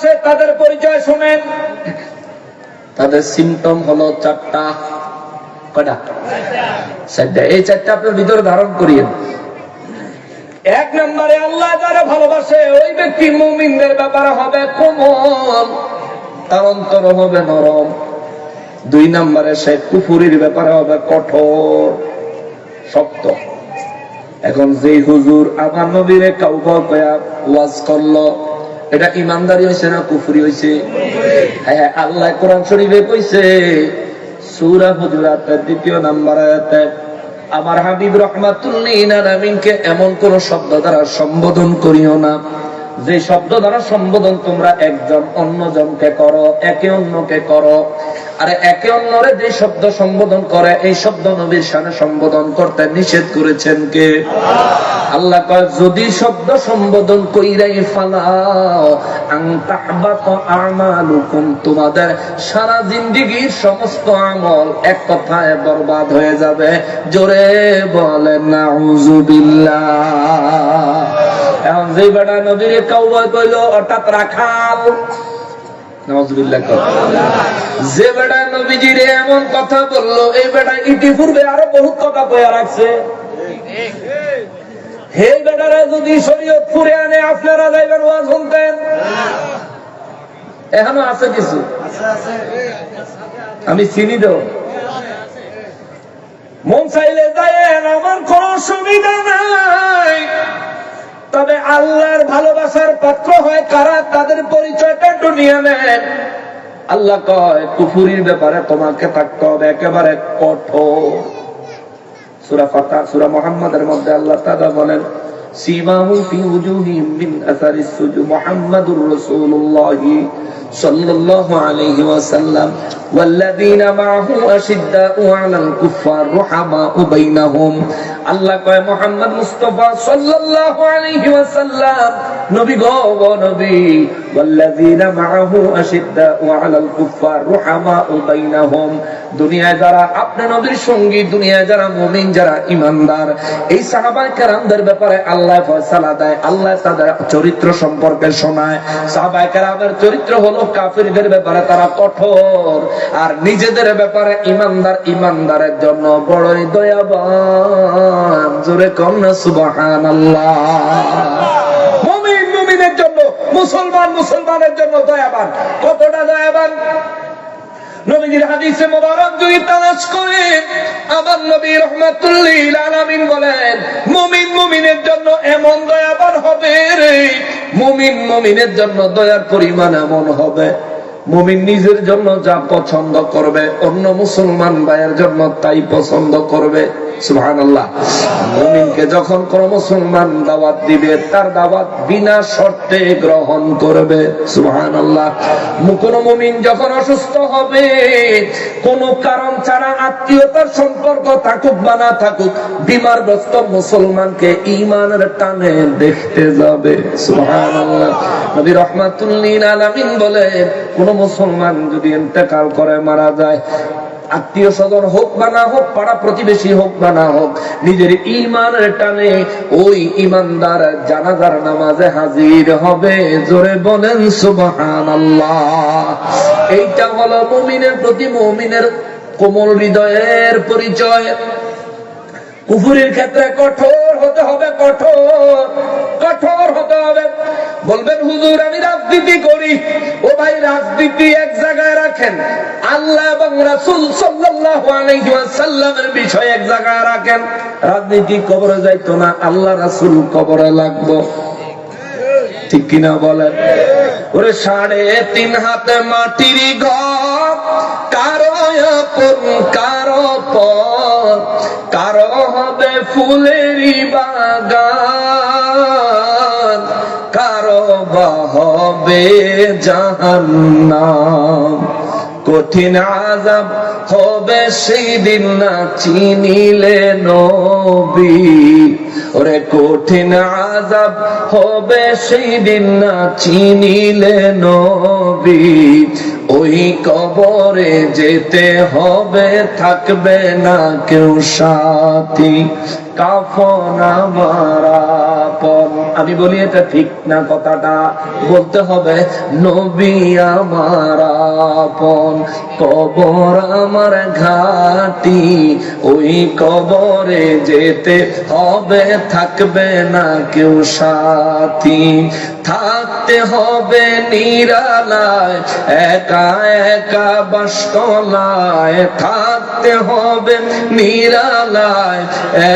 ভালোবাসে তাদের পরিচয় শোনেন। তাদের সিমটম হলো চারটা কয়টা? চারটা। এই চারটা আপনার ভিতরে ধারণ করিয়েন। এক নম্বরে আল্লাহ যারা ভালোবাসে ওই ব্যক্তি মুমিনদের ব্যাপারে হবে কোমল তার অন্তর হবে নরম। দুই নম্বরে সে কুফুরির ব্যাপারে হবে কঠোর শক্ত। এখন যে হুজুর আমার নবীরে কাউ কাউ ওয়াজ করল এটা ইমানদারি হয়েছে না কুফুরি হয়েছে হ্যাঁ আল্লাহ কোরআন শরীফে কইছে, সুরা হুজুরাতের দ্বিতীয় নাম্বার আয়াতে, আমার হাবিব রহমাতুল্লিন আমিনকে এমন কোন শব্দ দ্বারা সম্বোধন করিও না। যে শব্দ দ্বারা সম্বোধন তোমরা একজন অন্যজনকে করো, একে অন্যকে করো। আরে একে অন্যরে যে শব্দ সম্বোধন করে, এই শব্দ নবীর সামনে সম্বোধন করতে নিষেধ করেছেন কে? আল্লাহ কয়, যদি শব্দ সম্বোধন কইরাই আমালুকুম তোমাদের সারা জিন্দিগির সমস্ত আমল এক কথায় বরবাদ হয়ে যাবে। জোরে বলেন নাউজুবিল্লাহ এখন যে বেটা নবীর কাউবয় কইল, অর্থাৎ রাখাল। যে বেটা নবীজিরে এমন কথা বলল, এই বেটা আরও কথা রাখছে। হে বেটারা, যদি আনে, আপনারা ওয়াজ শুনতেন। এখনও আছে কিছু? আমি চিনি তো মন চাইলে যায়েন, আমার কোন সুবিধা নাই। তবে আল্লাহর ভালোবাসার পাত্র হয় কারা? তাদের পরিচয়টা একটু নিয়ে নেন। আল্লাহ কয়, কুফুরির ব্যাপারে তোমাকে থাকতে হবে একেবারে কঠোর। সুরা ফাতা সুরা মোহাম্মদের মধ্যে আল্লাহ তাআলা বলেন, সীমাহু ফি উজুহিহিম মিন আসারিস সুজু মুহাম্মাদুর রাসূলুল্লাহ সাল্লাল্লাহু আলাইহি ওয়াসাল্লাম والذين معه أشداء على الكفار رحماء بينهم আল্লাহ কয় মোহাম্মদ মুস্তাফা সাল্লাল্লাহু আলাইহি ওয়াসাল্লাম নবী গো গো নবী والذين معه أشداء على الكفار رحماء بينهم দুনিয়ায় যারা আপনি নবীর সঙ্গী দুনিয়ায় যারা মুমিন যারা ইমানদার এই সাহাবা কেরামদের ব্যাপারে আল্লাহ ফয়সালা দেয় আল্লাহ তাদের চরিত্র সম্পর্কে শোনায় সাহাবা কেরামের চরিত্র হলো কাফিরদের ব্যাপারে তারা কঠোর, আর নিজেদের ব্যাপারে ইমানদার ইমানদারের জন্য বড়ই দয়াবান। জোরে কম না সুবাহান মুসলমান মুসলমানের জন্য দয়াবান। কতটা দয়াবান? জন্য এমন দয়াবান হবে রে মুমিন মুমিনের জন্য দয়ার পরিমাণ এমন হবে। মুমিন নিজের জন্য যা পছন্দ করবে, অন্য মুসলমান ভাইয়ের জন্য তাই পছন্দ করবে। যখন কোন মুসলমান দাওয়াত দিবে, তার দাওয়াত বিনা শর্তে গ্রহণ করবে। সুবহানাল্লাহ। কোন মুমিন যখন অসুস্থ হবে, কোন কারণ ছাড়া আত্মীয়তার সম্পর্ক থাকুক বা না থাকুক, বিমারগ্রস্ত মুসলমানকে ইমানের টানে দেখতে যাবে। সুবহানাল্লাহ। নবী রহমাতুল্লিল আলামিন বলেন কোন মুসলমান যদি ইন্তেকাল করে, মারা যায়, আত্মীয় স্বজন হোক বা না হোক, পাড়া প্রতিবেশী হোক বা না হোক, নিজের ইমানের টানে ওই ইমানদার জানাজার নামাজে হাজির হবে। জোরে বলেন সুবহান এইটা হলো মুমিনের প্রতি মুমিনের কোমল হৃদয়ের পরিচয়। কুফুরির ক্ষেত্রে কঠোর হতে হবে, কঠোর কঠোর হতে হবে। বলবেন, হুজুর, আমি রাজনীতি করি। ও ভাই, রাজনীতি এক জায়গায় রাখেন। আল্লাহ এবং রাসূল ওয়াসাল্লামের বিষয় এক জায়গায় রাখেন। রাজনীতি কবরে যাইতো না, আল্লাহ, রাসূল কবরে লাগবো। ঠিক কিনা বলেন? ওরে সাড়ে তিন হাতে মাটির ঘর কারও কারও পর, কারও হবে ফুলেরই বাগান। কারও বা হবে কঠিন আজাব হবে সেই দিন না চিনিলে নবী। ওরে কঠিন আজাব হবে সেই দিন না চিনিলে নবী। ওই কবরে যেতে হবে, থাকবে না কেউ সাথী। কাফন মারা আপন আমি বলি এটা ঠিক না কথাটা। বলতে হবে নবী আমার কবর আমার ঘাটি। ওই কবরে যেতে হবে, থাকবে না কেউ সাথী। থাকতে হবে নিরালায়, একা একা বাসকলায় থাকতে হবে নিরালায়,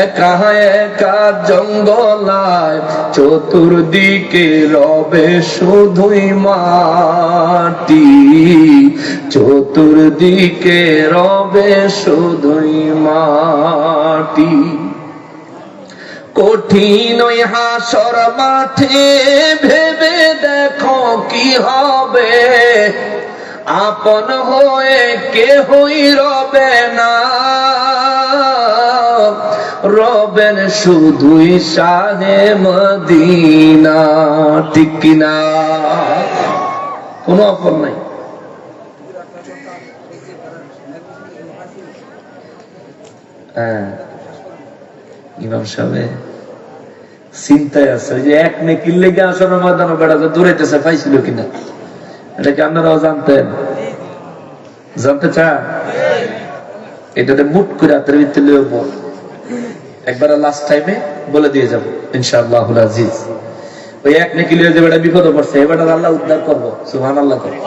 একা একা জঙ্গলায়। চতুর্দিকে রবে শুধুই মাটি। চতুর্দিকে রবে শুধুই মাটি। কঠিন হাসর মাঠে ভেবে দেখো কি হবে। আপন হয়ে কেহই রবে না। রবেন শুধুই শাহে মদিনা। ঠিক কিনা? কোনো আপন নাই। ইমাম সাহেব চিন্তায় আছে যে এক নেকির লেগে আসনের ময়দানে বেড়াতে দৌড়াইতেছে পাইছিল কিনা? এটা কি আপনারাও জানতেন? জানতে চান? এটাতে মুট করে হাতের ভিতরে লইব একবার লাস্ট টাইমে বলে দিয়ে যাব ইনশাআল্লাহ আজিজ। ওই এক নেকি লিয়ে যে বেটা বিপদে পড়ছে এবার আল্লাহ উদ্ধার করব সুহান আল্লাহ করব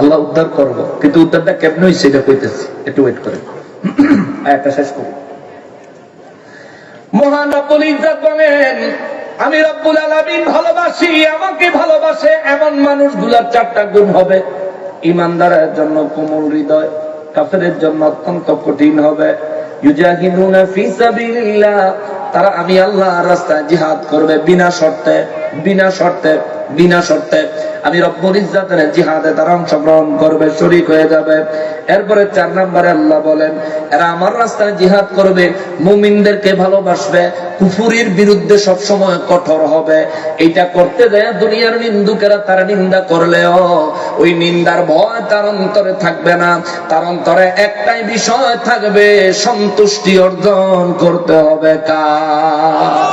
আল্লাহ উদ্ধার করব কিন্তু উদ্ধারটা কেমন হয়েছে এটা কইতেছি একটু ওয়েট করে একটা শেষ করব মহান রব্বুল ইজ্জত বলেন, আমি রব্বুল আলামিন ভালোবাসি, আমাকে ভালোবাসে এমন মানুষগুলার চারটা গুণ হবে। ইমানদারের জন্য কোমল হৃদয়, কাফেরের জন্য অত্যন্ত কঠিন হবে। তারা আমি আল্লাহর রাস্তায় জিহাদ করবে বিনা শর্তে বিনা শর্তে বিনা শর্তে। আমি রব্বুল ইজ্জাতের জিহাদে তারা অংশগ্রহণ করবে, শরীক হয়ে যাবে। এরপরে চার নম্বরে আল্লাহ বলেন, এরা আমার রাস্তায় জিহাদ করবে, মুমিনদেরকে ভালোবাসবে, কুফুরির বিরুদ্ধে সব সময় কঠোর হবে। এইটা করতে যায় দুনিয়ার নিন্দুকেরা তারা নিন্দা করলেও, ওই নিন্দার ভয় তার অন্তরে থাকবে না। তার অন্তরে একটাই বিষয় থাকবে, সন্তুষ্টি অর্জন করতে হবে। কার?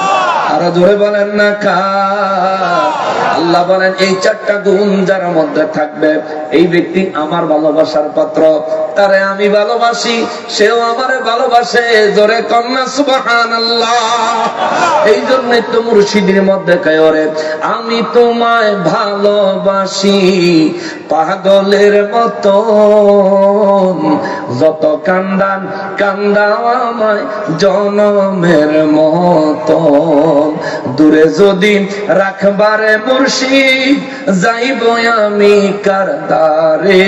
আরও জোরে বলেন না কার? আল্লাহ বলেন, এই চারটা গুণ যার মধ্যে থাকবে, এই ব্যক্তি আমার ভালোবাসার পাত্র। তারে আমি ভালোবাসি, সেও আমারে ভালোবাসে, জোরে কন্যা সুবহান এই জন্য তো মুর্শিদের মধ্যে কয়রে আমি তোমায় ভালোবাসি, পাগলের মতো যত কান্দান, কান্দাও আমায় জনমের মতো দূরে যদি রাখবারে মুর্শিদ, যাইব আমি কারদারে।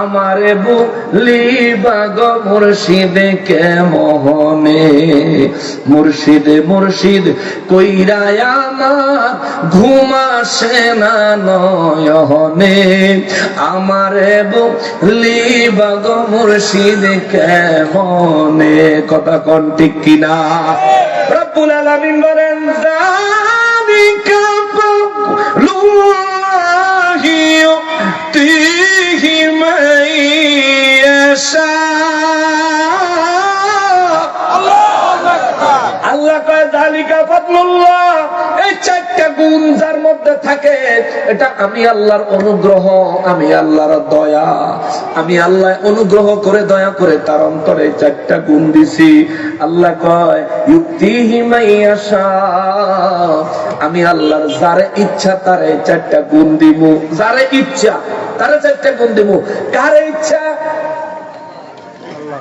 আমারে বলি, বাগ মুর্শিদ, কে মোহনে? মুর্শিদ মুর্শিদ কইরায় আমার ঘুমাসে না নয়নে। আমারে বলি, বাগ মুর্শিদ, কে মনে কথা কোন ঠিক কিনা? রব্বুল আলামিন বলেন যালিকা আল্লাহ কয় ফাদলুল্লাহ। এই চারটা গুণ যার মধ্যে থাকে, এটা আমি আল্লাহর অনুগ্রহ, আমি আল্লাহর দয়া। আমি আল্লাহ অনুগ্রহ করে, দয়া করে তার অন্তরে চারটা গুণ দিছি। আল্লাহ কয় আমি আল্লাহর যারে ইচ্ছা, তারে চারটা গুণ দিমু। যারে ইচ্ছা, তারে চারটা গুণ দিমু। কারে ইচ্ছা?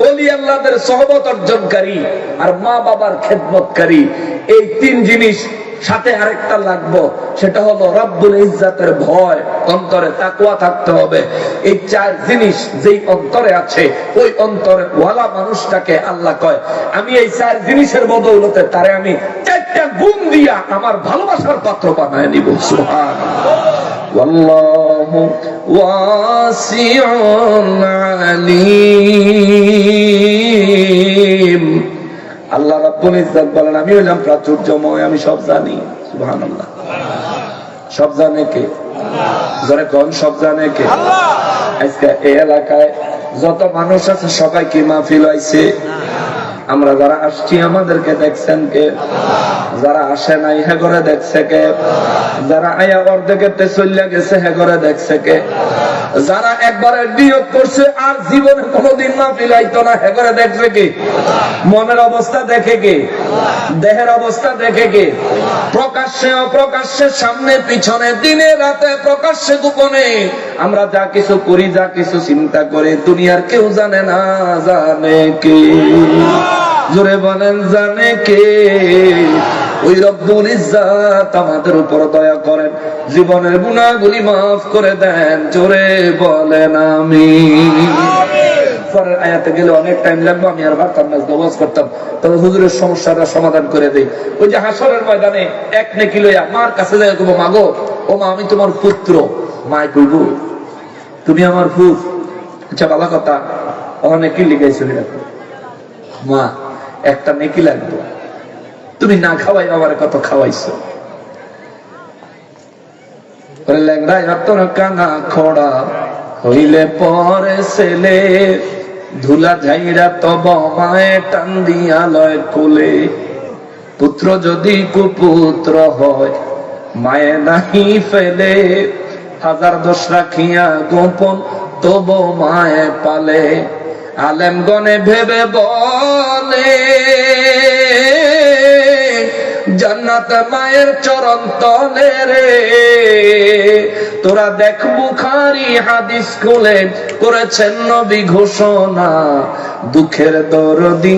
অলি আল্লাহদের সহবত অর্জনকারী আর মা বাবার খেদমতকারী এই তিন জিনিস সাথে আরেকটা লাগবো সেটা হলো রব্বুল ইজ্জাতের ভয় অন্তরে তাকুয়া থাকতে হবে এই চার জিনিস যেই অন্তরে আছে ওই অন্তরে ওয়ালা মানুষটাকে আল্লাহ কয় আমি এই চার জিনিসের বদৌলতে তারে আমি চারটা গুণ দিয়া আমার ভালোবাসার পাত্র বানায় নিব সুহান والله واسع عليم রাব্বুল ইজ্জত বলেন আমি হইলাম প্রাচুর্যময়, আমি সব জানি, সুবহানাল্লাহ। সব জানে কে? যারা কোন, সব জানে কে? আজকে এই এলাকায় যত মানুষ আছে সবাই কি মাহফিল হইছে। আমরা যারা আসছি, আমাদেরকে দেখছেন কে? যারা আসে নাই, হে করে দেখছে কে? যারা আয়া অর্ধেকেতে চলিয়া গেছে, হে করে দেখছে কে? যারা একবারে নিয়োগ করছে, আর জীবনে কোনোদিন না ফিলাইতো না, হে করে দেখবে কি? মনের অবস্থা দেখে কে? দেহের অবস্থা দেখে কে? প্রকাশ্যে, অপ্রকাশ্যে, সামনে, পিছনে, দিনে, রাতে, প্রকাশ্যে, গোপনে, আমরা যা কিছু করি, যা কিছু চিন্তা করে, দুনিয়ার কেউ জানে না, জানে কে? জোরে বলেন জানে কে? ওই রব্বুল ইজ্জাত আমাদের উপর দয়া করেন জীবনের গুণাগুলি মাফ করে দেন জোরে বলেন আমি পরের আয়াতে গেলে অনেক টাইম লাগবে আমি আর ভাবতাম না দবাজ করতাম তবে হুজুরের সমস্যাটা সমাধান করে দেই। ওই যে হাসরের ময়দানে এক নেকি লইয়া মার কাছে কইবো মাগো ও মা আমি তোমার পুত্র। মায় কইব তুমি আমার ফুত আচ্ছা বাবা কথা অনেকে লিখাইছিল মা একটা নেকি লাগবে। তুমি না খাওয়াই আমার কত খাওয়াইছো। ওরে ল্যাংড়া তোর হইলে পরে ছেলে, ধুলা ঝাইরা তব মায়ে টান দিয়া লয় কোলে। পুত্র যদি কুপুত্র হয়, মায়ে নাহি ফেলে। হাজার দোষ রাখিয়া গোপন তব মায়ে পালে। আলেম গনে ভেবে বলে, জান্নাত মায়ের চরণ তলে রে। তোরা দেখ বুখারি হাদিস খুলে করেছেন নবী ঘোষণা, দুঃখের দরদি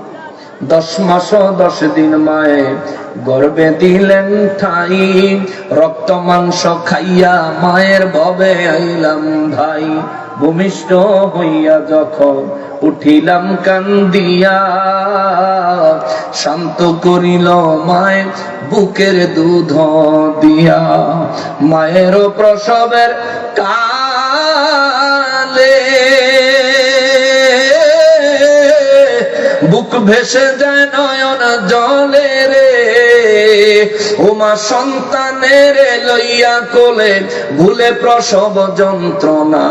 দশ মাস দশ দিন মায়ে গর্বে দিলেন ঠাই। রক্ত, মাংস খাইয়া মায়ের ভবে আইলাম ভাই। ভূমিষ্ঠ হইয়া যখন উঠিলাম কান্দিয়া। শান্ত করিল মায়ের বুকের দুধ দিয়া। মায়ের প্রসবের কালে বুক ভেসে যায় নয়ন জলে রে। ওমা সন্তানের লইয়া কোলে ভুলে প্রসব যন্ত্রণা।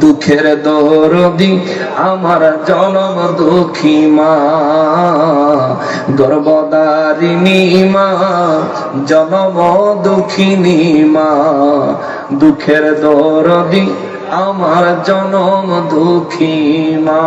দুঃখের দরদি আমার জনম দুঃখী মা। গর্ভদারিণী মা, জনম দুঃখিনী মা। দুঃখের দরদি আমার জনম দুঃখী মা।